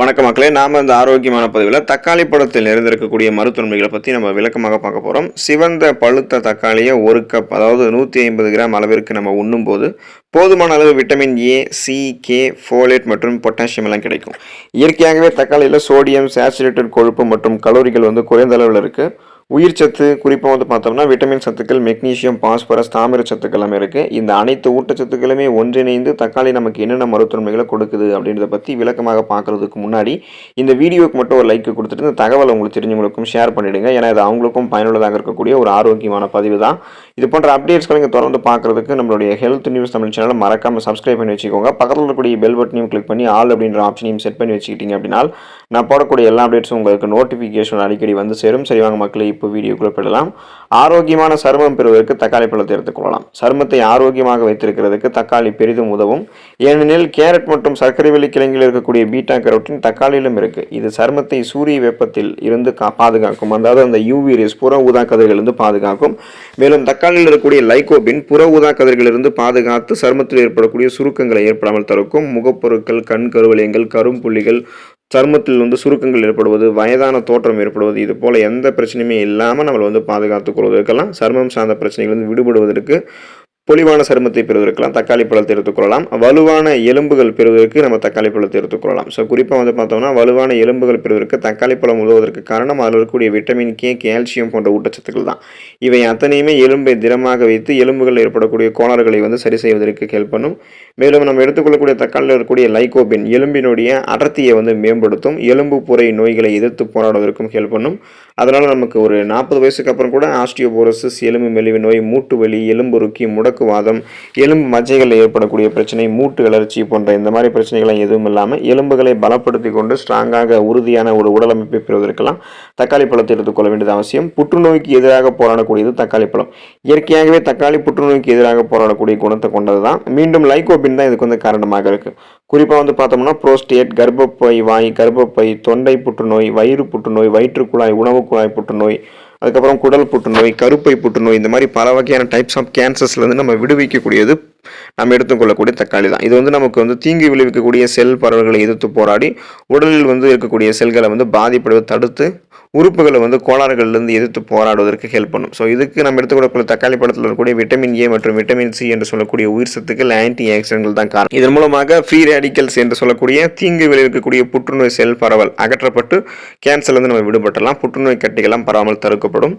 வணக்க மக்களே நாம இந்த ஆரோக்கியமான பதிவில் தக்காளி பழத்தில் நிறைந்திருக்கக்கூடிய மருத்துவமைகளை பற்றி நம்ம விளக்கமாக பார்க்க போகிறோம் சிவந்த பழுத்த தக்காளியை ஒரு கப் அதாவது நூற்றி ஐம்பது கிராம் அளவிற்கு நம்ம உண்ணும்போது போதுமான அளவு vitamin A C K folate மற்றும் பொட்டாசியம் எல்லாம் கிடைக்கும். இயற்கையாகவே தக்காளியில் சோடியம் சேச்சுரேட்டட் கொழுப்பு மற்றும் கலோரிகள் வந்து குறைந்த அளவில் இருக்குது உயிர் சத்து குறிப்பாக வந்து பார்த்தோம்னா விட்டமின் சத்துக்கள் மெக்னீசியம் பாஸ்பரஸ் தாமிர சத்துக்கள் எல்லாமே இருக்குது இந்த அனைத்து ஊட்டச்சத்துக்களுமே ஒன்றிணைந்து தக்காளி நமக்கு என்னென்ன மருத்துவமைகளை கொடுக்குது அப்படின்றத பற்றி விளக்கமாக பார்க்குறதுக்கு முன்னாடி இந்த வீடியோக்கு மட்டும் ஒரு லைக் கொடுத்துட்டு இந்த தகவலை உங்களுக்கு தெரிஞ்சவங்களுக்கும் ஷேர் பண்ணிவிடுங்க ஏன்னா இது அவங்களுக்கும் பயனுள்ளதாக இருக்கக்கூடிய ஒரு ஆரோக்கியமான பதிவு தான். இது போன்ற அப்டேட்ஸ்களை நீங்கள் தொடர்ந்து பார்க்குறதுக்கு நம்மளுடைய ஹெல்த் நியூஸ் தமிழ் சேனலை மறக்காமல் சப்ஸ்கிரைப் பண்ணி வச்சுக்கோங்க. பக்கத்தில் இருக்கக்கூடிய பெல் பட்டனையும் கிளிக் பண்ணி ஆல் அப்படின்ற ஆப்ஷனையும் செட் பண்ணி வச்சுக்கிட்டீங்க அப்படின்னா நான் போடக்கூடிய எல்லா அப்டேட்ஸும் உங்களுக்கு நோட்டிஃபிகேஷன் அடிக்கடி வந்து சேரும். சரி வாங்க இப்போ வீடியோக்குள்ளே பெறலாம் ஆரோக்கியமான சருமம் பெறுவதற்கு தக்காளி பழத்தை எடுத்துக்கொள்ளலாம் சருமத்தை ஆரோக்கியமாக வைத்திருக்கிறதுக்கு தக்காளி பெரிதும் உதவும். ஏனெனில் கேரட் மற்றும் சர்க்கரை வெள்ளி கிழங்கில் இருக்கக்கூடிய பீட்டா கரோட்டின் தக்காளியிலும் இருக்கு. இது சருமத்தை சூரிய வெப்பத்தில் இருந்து கா பாதுகாக்கும். அதாவது அந்த யூவி ரேஸ் புற ஊதா கதிர்களிலிருந்து பாதுகாக்கும். மேலும் தக்காளியில் இருக்கக்கூடிய லைகோபின் புற ஊதா கதிர்களிலிருந்து பாதுகாத்து சருமத்தில் ஏற்படக்கூடிய சுருக்கங்களை ஏற்படாமல் தடுக்கும். முகப்பொருட்கள் கண் கருவளையங்கள் கரும்புள்ளிகள் சருமத்தில் வந்து சுருக்கங்கள் ஏற்படுவது வயதான தோற்றம் ஏற்படுவது இது போல் எந்த பிரச்சனையுமே இல்லாமல் நம்மளை வந்து பாதுகாத்துக் கொள்வதற்கெல்லாம் சருமம் சார்ந்த பிரச்சனைகள் வந்து விடுபடுவதற்கு பொலிவான சருமத்தை பெறுவதற்கெல்லாம் தக்காளி பழத்தை எடுத்துக்கொள்ளலாம் வலுவான எலும்புகள் பெறுவதற்கு நம்ம தக்காளி பழத்தை எடுத்துக்கொள்ளலாம் ஸோ குறிப்பாக வந்து பார்த்தோம்னா வலுவான எலும்புகள் பெறுவதற்கு தக்காளி பழம் உதவுவதற்கு காரணம் அதில் இருக்கக்கூடிய விட்டமின் கே கால்சியம் போன்ற ஊட்டச்சத்துக்கள் தான். இவை அத்தனையுமே எலும்பை திடமாக வைத்து எலும்புகளில் ஏற்படக்கூடிய கோளாறுகளை வந்து சரி செய்வதற்கு ஹெல்ப் பண்ணும். மேலும் நம்ம எடுத்துக்கொள்ளக்கூடிய தக்காளியில் இருக்கக்கூடிய லைகோபின் எலும்பினுடைய அடர்த்தியை வந்து மேம்படுத்தும். எலும்பு புரை நோய்களை எதிர்த்து போராடுவதற்கும் ஹெல்ப் பண்ணும். அதனால் நமக்கு ஒரு நாற்பது வயசுக்கு அப்புறம் கூட ஆஸ்டியோபோரோசிஸ் எலும்பு மெலிவு நோய் மூட்டு வலி எலும்புருக்கி முடக்குவாதம் எலும்பு மஜ்ஜைகளில் ஏற்படக்கூடிய பிரச்சனை மூட்டு வளர்ச்சி போன்ற இந்த மாதிரி பிரச்சனைகள்லாம் எதுவும் இல்லாமல் எலும்புகளை பலப்படுத்தி கொண்டு ஸ்ட்ராங்காக உறுதியான ஒரு உடலமைப்பை பெறுவதற்கெல்லாம் தக்காளி பழத்தை எடுத்துக்கொள்ள வேண்டியது அவசியம். புற்றுநோய்க்கு எதிராக போராடக்கூடியது தக்காளி பழம். இயற்கையாகவே தக்காளி புற்றுநோய்க்கு எதிராக போராடக்கூடிய குணத்தை கொண்டது தான் மீண்டும் லைகோபின் தான் இதுக்கு வந்து காரணமாக இருக்குது குறிப்பாக வந்து பார்த்தோம்னா புரோஸ்டேட் கர்ப்பப்பை வாய் கர்ப்பப்பை தொண்டை புற்றுநோய் வயிறு புற்றுநோய் வயிற்றுக்குழாய் உணவு குழாய் புற்றுநோய் அதுக்கப்புறம் குடல் புற்றுநோய் கருப்பை புற்றுநோய் இந்த மாதிரி பல வகையான டைப்ஸ் ஆஃப் கேன்சர்ஸ்லேருந்து நம்ம விடுவிக்கக்கூடியது நம்ம எடுத்துக்கொள்ளக்கூடிய தக்காளி தான். இது வந்து நமக்கு வந்து தீங்கு விளைவிக்கக்கூடிய செல் பரவல்களை எதிர்த்து போராடி உடலில் வந்து இருக்கக்கூடிய செல்களை வந்து பாதிப்படைவை தடுத்து உறுப்புகளை வந்து கோளாறுகள்லேருந்து எதிர்த்து போராடுவதற்கு ஹெல்ப் பண்ணும். ஸோ இதுக்கு நம்ம எடுத்துக்கொள்ளக்கூடிய தக்காளி பழத்தில் இருக்கக்கூடிய விட்டமின் ஏ மற்றும் விட்டமின் சி என்று சொல்லக்கூடிய உயிர் சத்துக்கள் ஆன்டி ஆக்சிடென்ட்கள் தான் காரணம். இதன் மூலமாக ஃப்ரீ ரேடிக்கல்ஸ் என்று சொல்லக்கூடிய தீங்கு விளைவிக்கக்கூடிய புற்றுநோய் செல் பரவல் அகற்றப்பட்டு கேன்சர்லேருந்து நம்ம விடுபட்டலாம் புற்றுநோய் கட்டிகளாம் பராமல் தடுக்கப்படும்.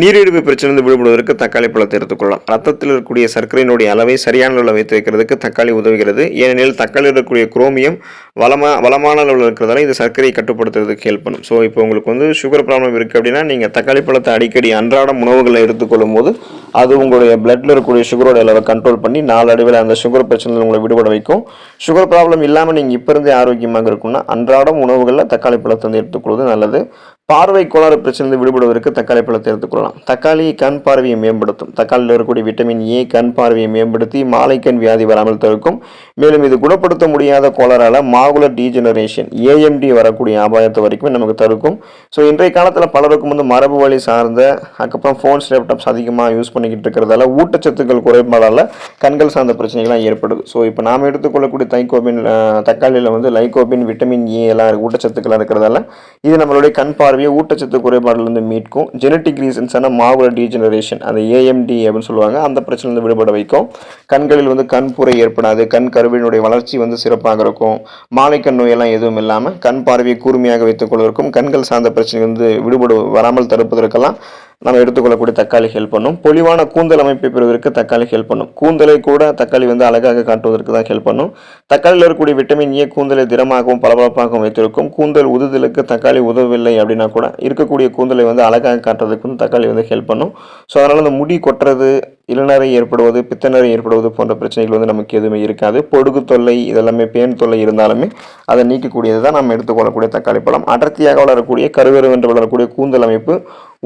நீரிழிவு பிரச்சனை விடுபடுவதற்கு தக்காளி பழத்தை எடுத்துக்கொள்ளலாம். ரத்தத்தில் இருக்கக்கூடிய சர்க்கரையினுடைய அளவை சரியான அளவில் வைத்து வைக்கிறதுக்கு தக்காளி உதவுகிறது. ஏனெனில் தக்காளி இருக்கக்கூடிய குரோமியம் வளமா வளமான அளவில் இருக்கிறதால இது சர்க்கரையை கட்டுப்படுத்துறதுக்கு ஹெல்ப் பண்ணும். ஸோ இப்போ உங்களுக்கு வந்து சுகர் ப்ராப்ளம் இருக்குது அப்படின்னா நீங்கள் தக்காளி பழத்தை அடிக்கடி அன்றாடம் உணவுகளை எடுத்துக்கொள்ளும் போது அது உங்களுடைய பிளட்டில் இருக்கக்கூடிய சுகரோட அளவை கண்ட்ரோல் பண்ணி நாளடைவில் அந்த சுகர் பிரச்சனையில் உங்களை விடுபட வைக்கும். சுகர் ப்ராப்ளம் இல்லாமல் நீங்கள் இப்போ இருந்தே ஆரோக்கியமாக இருக்கும்னா அன்றாடம் உணவுகளில் தக்காளி பழத்தை வந்து எடுத்துக்கொள்வது நல்லது. பார்வை கோளாறு பிரச்சனை விடுபடுவதற்கு தக்காளி பழத்தை எடுத்துக்கொள்ளலாம் தக்காளி கண் பார்வையை மேம்படுத்தும். தக்காளியில் இருக்கக்கூடிய விட்டமின் ஏ கண் பார்வையை மேம்படுத்தி மாலை கண் வியாதி வராமல் தடுக்கும் மேலும் இது குணப்படுத்த முடியாத கோளாறால் மாகுலர் டீஜெனரேஷன் ஏஎம்டி வரக்கூடிய அபாயத்தை வரைக்கும் நமக்கு தடுக்கும். ஸோ இன்றைய காலத்தில் பலருக்கும் வந்து மரபு வழி சார்ந்த அதுக்கப்புறம் ஃபோன்ஸ் லேப்டாப்ஸ் அதிகமாக யூஸ் பண்ணிக்கிட்டு இருக்கிறதால ஊட்டச்சத்துக்கள் குறைபாடால் கண்கள் சார்ந்த பிரச்சனைகள்லாம் ஏற்படுது. ஸோ இப்போ நாம் எடுத்துக்கொள்ளக்கூடிய தைகோபின் தக்காளியில் வந்து லைகோபின் விட்டமின் ஏ எல்லாம் ஊட்டச்சத்துக்கள்லாம் இருக்கிறதால இது நம்மளுடைய கண் பார்வையை ஊட்டச்சத்து குறைபாடுலேருந்து மீட்கும் ஜெனட்டிக் ரீசன்ஸான மாகுலர் டீஜெனரேஷன் அந்த ஏஎம்டி அப்படின்னு சொல்லுவாங்க அந்த பிரச்சனையிலிருந்து விடுபட வைக்கும். கண்களில் வந்து கண்புரை ஏற்படாது கண் கருவினுடைய வளர்ச்சி வந்து சிறப்பாக இருக்கும். மாலைக்கண் நோயெல்லாம் எதுவும் இல்லாமல் கண் பார்வையை கூர்மையாக வைத்துக் கொள்வதற்கும் கண்கள் சார்ந்த பிரச்சனை வந்து விடுபடு வராமல் தடுப்பதற்கெல்லாம் நம்ம எடுத்துக்கொள்ளக்கூடிய தக்காளி ஹெல்ப் பண்ணும். பொலிவான கூந்தல் அமைப்பை பெறுவதற்கு தக்காளி ஹெல்ப் பண்ணும். கூந்தலை கூட தக்காளி வந்து அழகாக காட்டுவதற்கு தான் ஹெல்ப் பண்ணும். தக்காளியில் இருக்கக்கூடிய விட்டமின் ஏ கூந்தலை திடமாகவும் பளபளப்பாகவும் வைத்திருக்கும். கூந்தல் உதுதலுக்கு தக்காளி உதவவில்லை அப்படின்னா கூட இருக்கக்கூடிய கூந்தலை வந்து அழகாக காட்டுறதுக்கு வந்து தக்காளி வந்து ஹெல்ப் பண்ணும். ஸோ அதனால் அந்த முடி கொட்டுறது இளநரை ஏற்படுவது பித்தநரை ஏற்படுவது போன்ற பிரச்சனைகள் வந்து நமக்கு எதுவுமே இருக்காது. பொடுகு தொல்லை இதெல்லாமே பேன் தொல்லை இருந்தாலுமே அதை நீக்கக்கூடியது தான் நம்ம எடுத்துக்கொள்ளக்கூடிய தக்காளி பழம். அடர்த்தியாக வளரக்கூடிய கருவறு வளரக்கூடிய கூந்தல் அமைப்பு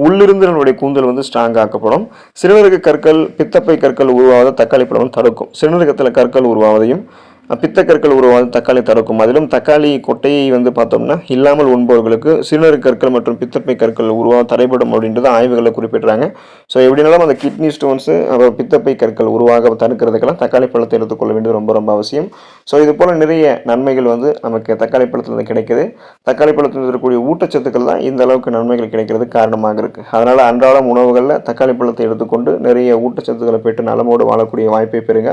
உள்ளிருந்து நம்மளுடைய கூந்தல் வந்து ஸ்ட்ராங் ஆக்கப்படும். சிறுநீரக கற்கள் பித்தப்பை கற்கள் உருவாவதை தக்காளி பழம் தடுக்கும். சிறுநீரகத்தில் கற்கள் உருவாவதையும் பித்தக்கற்கள் உருவாவது தக்காளி தடுக்கும். அதிலும் தக்காளி கொட்டையை வந்து பார்த்தோம்னா இல்லாமல் உண்பவர்களுக்கு சிறுநீர் கற்கள் மற்றும் பித்தப்பை கற்கள் உருவாக தடைபடும் அப்படின்றது ஆய்வுகளை குறிப்பிட்றாங்க. ஸோ எப்படினாலும் அந்த கிட்னி ஸ்டோன்ஸு அப்புறம் பித்தப்பை கற்கள் உருவாக தடுக்கிறதுக்கெல்லாம் தக்காளி பழத்தை எடுத்துக்கொள்ள வேண்டியது ரொம்ப ரொம்ப அவசியம். ஸோ இது போல் நிறைய நன்மைகள் வந்து நமக்கு தக்காளி பழத்தில் கிடைக்குது. தக்காளி பழத்தில் இருக்கக்கூடிய ஊட்டச்சத்துக்கள் தான் இந்த அளவுக்கு நன்மைகள் கிடைக்கிறது காரணமாக இருக்குது அதனால் அன்றாடம் உணவுகளில் தக்காளி பழத்தை எடுத்துக்கொண்டு நிறைய ஊட்டச்சத்துக்களை பெற்று நலமோடு வாழக்கூடிய வாய்ப்பை பெறுங்க.